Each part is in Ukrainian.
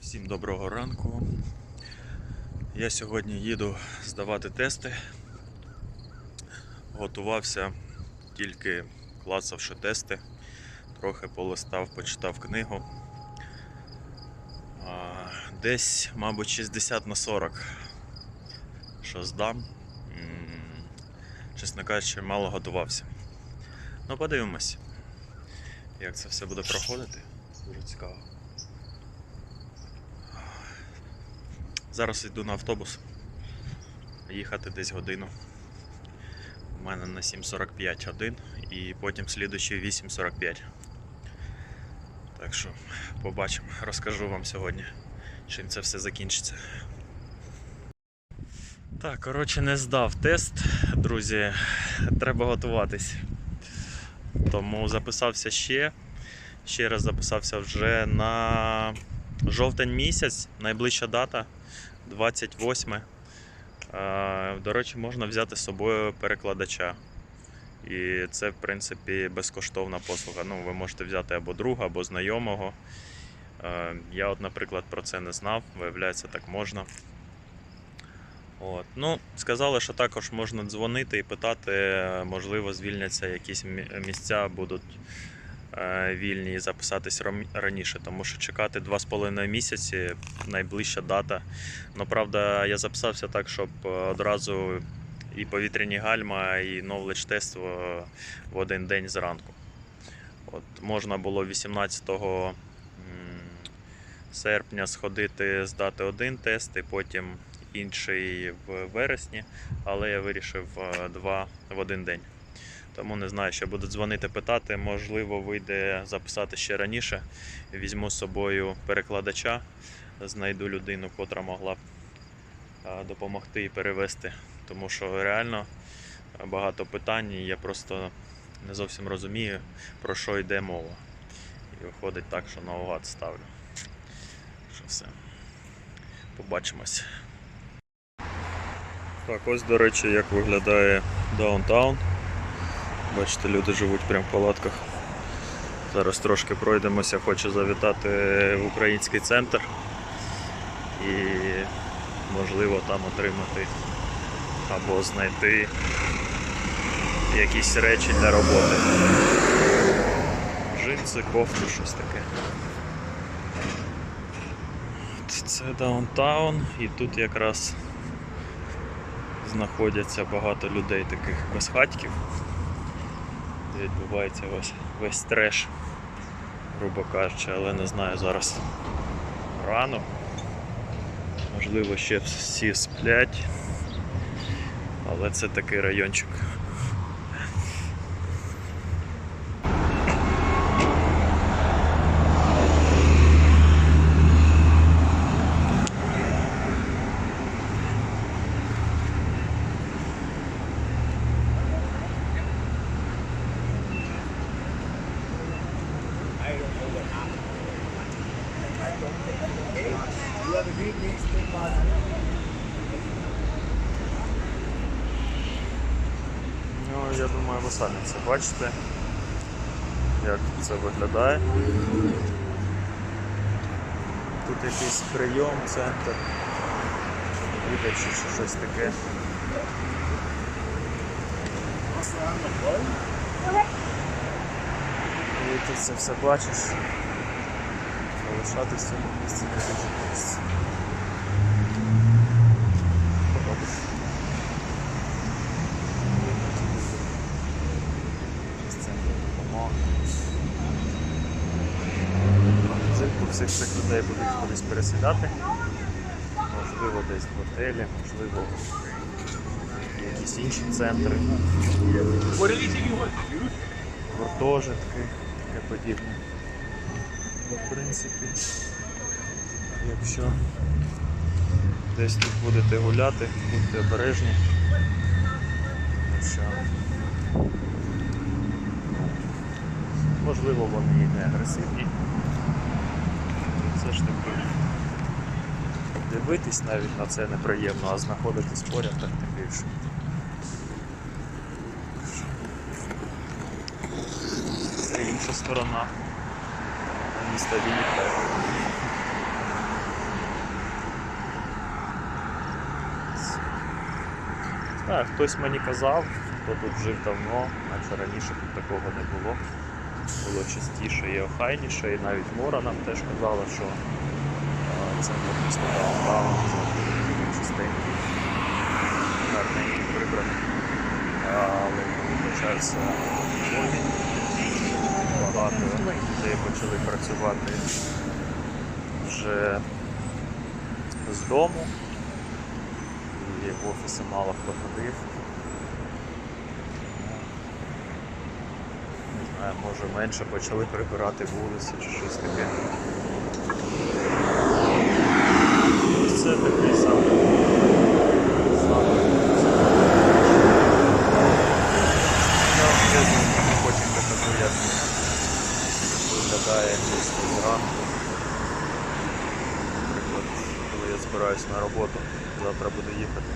Всім доброго ранку. Я сьогодні їду здавати тести. Готувався, тільки клацавши тести. Трохи полистав, почитав книгу. Десь, мабуть, 60 на 40. Що здам. Чесно кажучи, мало готувався. Ну, подивимось, як це все буде проходити. Дуже цікаво. Зараз йду на автобус. Їхати десь годину. У мене на 7.45 один і потім слідуючий 8.45. Так що побачимо, розкажу вам сьогодні, чим це все закінчиться. Так, коротше, не здав тест, друзі. Треба готуватись. Тому записався ще. Ще раз записався вже на жовтень місяць, найближча дата 28. Е, До речі, можна взяти з собою перекладача. І це, в принципі, безкоштовна послуга. Ну, ви можете взяти або друга, або знайомого. Я, от, наприклад, про це не знав. Виявляється, так можна. От. Ну, сказали, що також можна дзвонити і питати, можливо, звільняться якісь місця, будуть вільні і записатись раніше, тому що чекати 2,5 місяці найближча дата. Ну, правда, я записався так, щоб е, одразу і повітряні гальма, і knowledge тест в, в один день зранку. От, можна було 18 серпня сходити, здати один тест, і потім інший в вересні, але я вирішив е, два в один день. Тому не знаю, що буду дзвонити питати. Можливо, вийде записати ще раніше. Візьму з собою перекладача, знайду людину, котра могла б допомогти і перевести. Тому що реально багато питань, і я просто не зовсім розумію, про що йде мова. І виходить так, що наугад ставлю. Що все. Побачимось. Так, ось, до речі, як виглядає даунтаун. Бачите, люди живуть прямо в палатках. Зараз трошки пройдемося, хочу завітати в український центр і можливо там отримати або знайти якісь речі для роботи. Джинси, кофту, щось таке. Це даунтаун і тут якраз знаходяться багато людей таких безхатьків відбувається весь, весь треш, грубо кажучи, але не знаю зараз рано. Можливо, ще всі сплять, але це такий райончик. Ну, я думаю, ви самі це бачите, як це виглядає. Тут якийсь прийом, центр, видачі чи щось таке. І ти це все бачиш. Залишатись в цьому місці не дуже хочеться. Поробиш. Якийсь центр допомоги. Взимку всіх цих людей будуть кудись пересідати. Можливо, десь в готелі, можливо, якісь інші центри. Гуртожитки, таке подібне. Ну, В принципі, якщо десь тут будете гуляти, будьте обережні. Що можливо вони і не агресивні. Все ж таки дивитись навіть на це неприємно, а знаходитись поряд так тим більше. Це інша сторона міста Вінніпе. Так, Хтось мені казав, хто тут жив давно, наче раніше тут такого не було. Було чистіше і охайніше, і навіть Мора нам теж казала, що це місто даунтаун, це чистенький, гарненький прибраний. Але коли почався війни, багато людей почали працювати вже з дому. І в офіси мало хто ходив. Не знаю, може менше почали прибирати вулиці чи щось таке. Це такий самий. чесно потім покажу, як виглядає місто зранку. Наприклад, коли я збираюсь на роботу, завтра буду їхати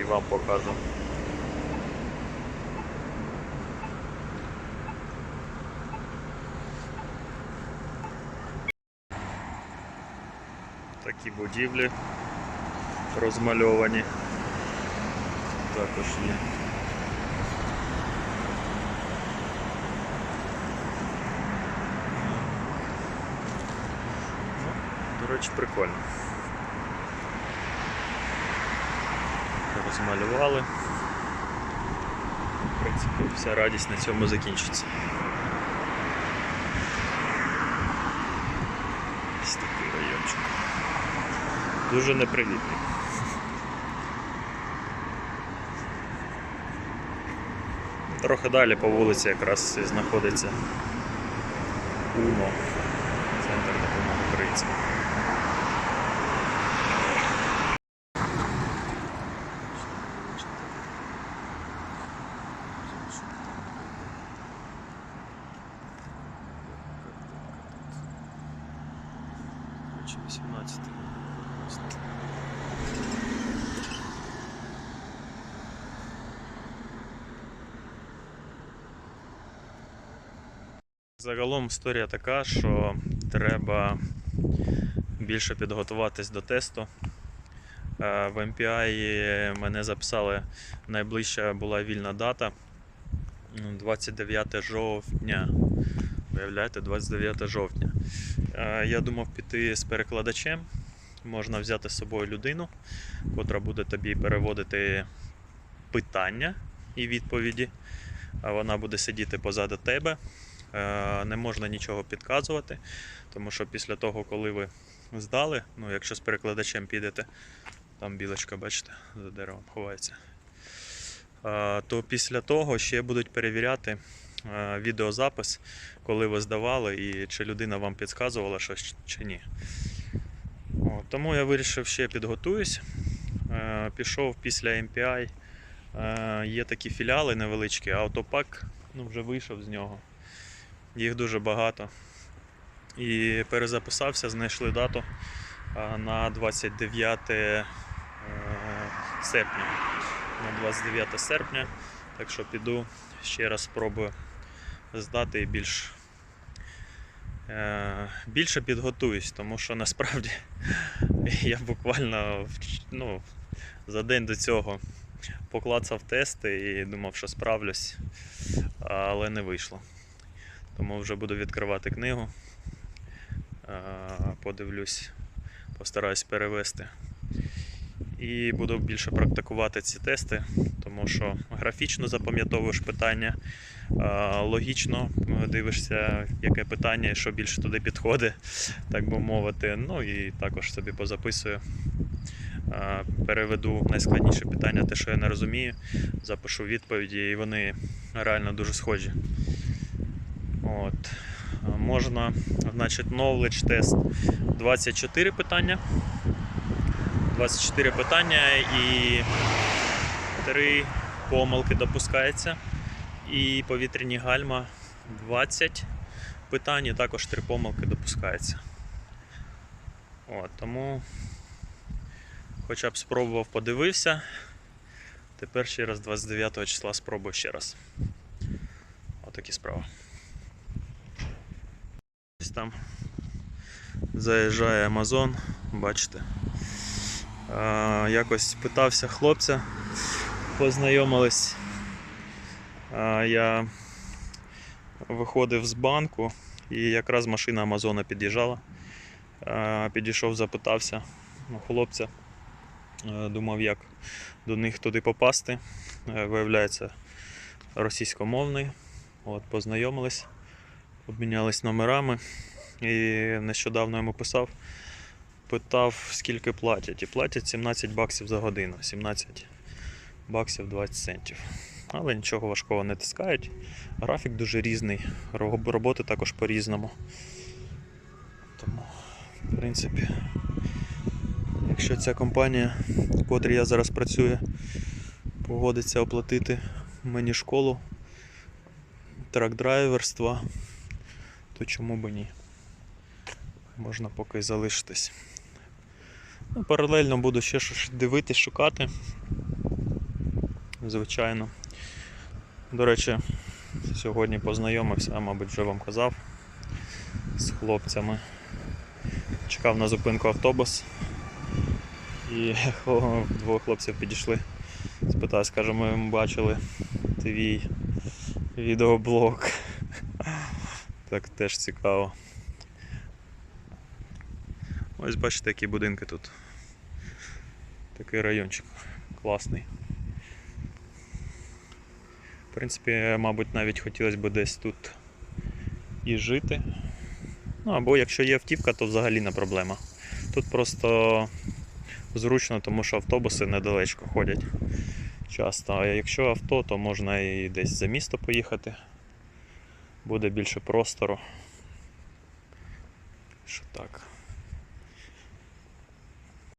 і вам покажу. Такі будівлі розмальовані. Також є. Ну, До речі, прикольно. Розмалювали. В принципі, вся радість на цьому закінчиться. Ось такий райончик. Дуже непривітний. Трохи далі по вулиці якраз знаходиться УНО, центр допомоги українцям. Чи 18. Загалом історія така, що треба більше підготуватись до тесту. Е, В MPI мене записали, найближча була вільна дата 29 жовтня. Виявляєте, 29 жовтня. Е, Я думав піти з перекладачем. Можна взяти з собою людину, котра буде тобі переводити питання і відповіді. Вона буде сидіти позаду тебе. Е, Не можна нічого підказувати, тому що після того, коли ви здали, ну якщо з перекладачем підете, там білочка, бачите, за деревом ховається. е, То після того ще будуть перевіряти е, відеозапис, коли ви здавали, і чи людина вам підказувала щось чи ні. Тому я вирішив ще підготуюсь. Е, Пішов після MPI. Е, Є такі філіали невеличкі, Autopack, ну вже вийшов з нього. Їх дуже багато. І перезаписався, знайшли дату на 29 е, серпня. На 29 серпня. Так що піду ще раз спробую здати і більш е, більше підготуюсь, тому що насправді я буквально ну, за день до цього поклацав тести і думав, що справлюсь, але не вийшло. Тому вже буду відкривати книгу. Е, Подивлюсь, постараюсь перевести. І буду більше практикувати ці тести, тому що графічно запам'ятовуєш питання, е, логічно дивишся, яке питання і що більше туди підходить, так би мовити. Ну і також собі позаписую. Е, Переведу найскладніше питання, те, що я не розумію, запишу відповіді, і вони реально дуже схожі. От. Можна, значить, knowledge тест 24 питання. 24 питання і 3 помилки допускається. І повітряні гальма 20 питань, і також 3 помилки допускається. От, тому хоча б спробував, подивився. Тепер ще раз 29 числа спробую ще раз. Отакі справи. Ось там заїжджає Amazon, бачите. Якось питався хлопця, познайомились. Я виходив з банку і якраз машина Амазона під'їжджала. Підійшов, запитався хлопця. Думав, як до них туди попасти. Виявляється, російськомовний. От, познайомились, обмінялись номерами. І нещодавно йому писав, питав, скільки платять. І платять 17 баксів за годину, 17 баксів 20 центів. Але нічого важкого не тискають. Графік дуже різний, роботи також по-різному. Тому, в принципі, якщо ця компанія, в котрій я зараз працюю, погодиться оплатити мені школу трак-драйверства, то чому би ні? Можна поки залишитись. Ну, паралельно буду ще щось дивитись, шукати. Звичайно. До речі, сьогодні познайомився, а мабуть вже вам казав з хлопцями. Чекав на зупинку автобус. І о, двоє хлопців підійшли. Спитав, скаже, ми бачили твій відеоблог. Так теж цікаво. Ось бачите, які будинки тут. Такий райончик класний. В принципі, мабуть, навіть хотілося б десь тут і жити. Ну, або якщо є автівка, то взагалі не проблема. Тут просто зручно, тому що автобуси недалечко ходять часто. А якщо авто, то можна і десь за місто поїхати. Буде більше простору. Що так.